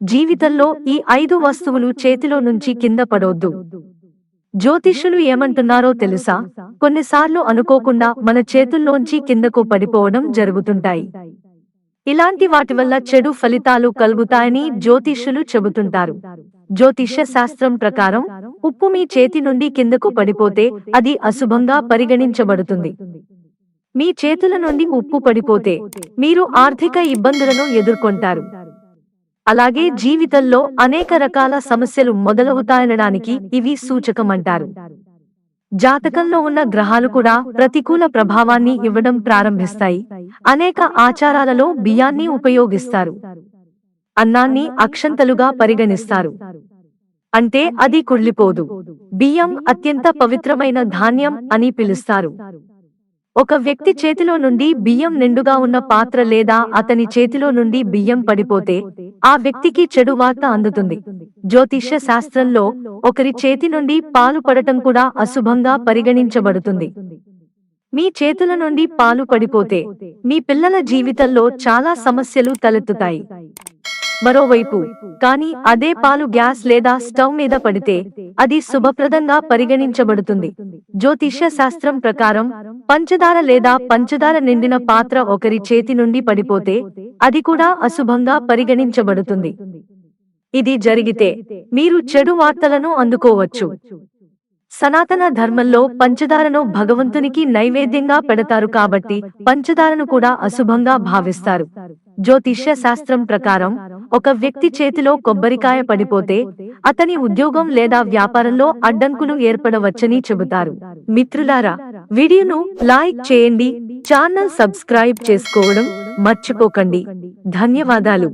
జీవితంలో ఈ ఐదు వస్తువులు చేతిలో నుంచి కింద పడొద్దు. జ్యోతిష్యులు ఏమంటున్నారో తెలుసా? కొన్నిసార్లు అనుకోకుండా మన చేతుల్లోంచి కిందకు పడిపోవడం జరుగుతుంటాయి. ఇలాంటి వాటి వల్ల చెడు ఫలితాలు కలుగుతాయని జ్యోతిష్యులు చెబుతుంటారు. జ్యోతిష్య శాస్త్రం ప్రకారం ఉప్పు మీ చేతి నుండి కిందకు పడిపోతే అది అశుభంగా పరిగణించబడుతుంది. మీ చేతుల నుండి ఉప్పు పడిపోతే మీరు ఆర్థిక ఇబ్బందులను ఎదుర్కొంటారు. అలాగే జీవితంలో అనేక రకాల సమస్యలు మొదలవుతాయనడానికి ఇవి సూచకమంటారు. జాతకంలో ఉన్న గ్రహాలు కూడా ప్రతికూల ప్రభావాన్ని ఇవ్వడం ప్రారంభిస్తాయి. అనేక ఆచారాలలో బియ్యాన్ని ఉపయోగిస్తారు. అన్నాన్ని అక్షంతలుగా పరిగణిస్తారు. అంటే అది కుళ్ళిపోదు. బియ్యం అత్యంత పవిత్రమైన ధాన్యం అని పిలుస్తారు. ఒక వ్యక్తి చేతిలో నుండి బియ్యం నిండుగా ఉన్న పాత్ర లేదా అతని చేతిలో నుండి బియ్యం పడిపోతే ఆ వ్యక్తికి చెడు వార్త అందుతుంది. జ్యోతిష్య శాస్త్రంలో ఒకరి చేతి నుండి పాలు పడటం కూడా అశుభంగా పరిగణించబడుతుంది. మీ చేతుల నుండి పాలు పడిపోతే మీ పిల్లల జీవితంలో చాలా సమస్యలు తలెత్తుతాయి. మరోవైపు కానీ అదే పాలు గ్యాస్ లేదా స్టవ్ మీద పడితే అది శుభప్రదంగా పరిగణించబడుతుంది. జ్యోతిష్య శాస్త్రం ప్రకారం పంచదార లేదా పంచదార నిండిన పాత్ర ఒకరి చేతి నుండి పడిపోతే అది కూడా అశుభంగా పరిగణించబడుతుంది. ఇది జరిగితే మీరు చెడు వార్తలను అందుకోవచ్చు. సనాతన ధర్మంలో పంచదారను భగవంతునికి నైవేద్యంగా పెడతారు కాబట్టి పంచదారను కూడా అశుభంగా భావిస్తారు. జ్యోతిష్య శాస్త్రం ప్రకారం ఒక వ్యక్తి చేతిలో కొబ్బరికాయ పడిపోతే అతని ఉద్యోగం లేదా వ్యాపారంలో అడ్డంకులు ఏర్పడవచ్చని చెబుతారు. మిత్రులారా వీడియోను లైక్ చేయండి ఛానల్ సబ్స్క్రైబ్ చేసుకోవడం మర్చిపోకండి. ధన్యవాదాలు.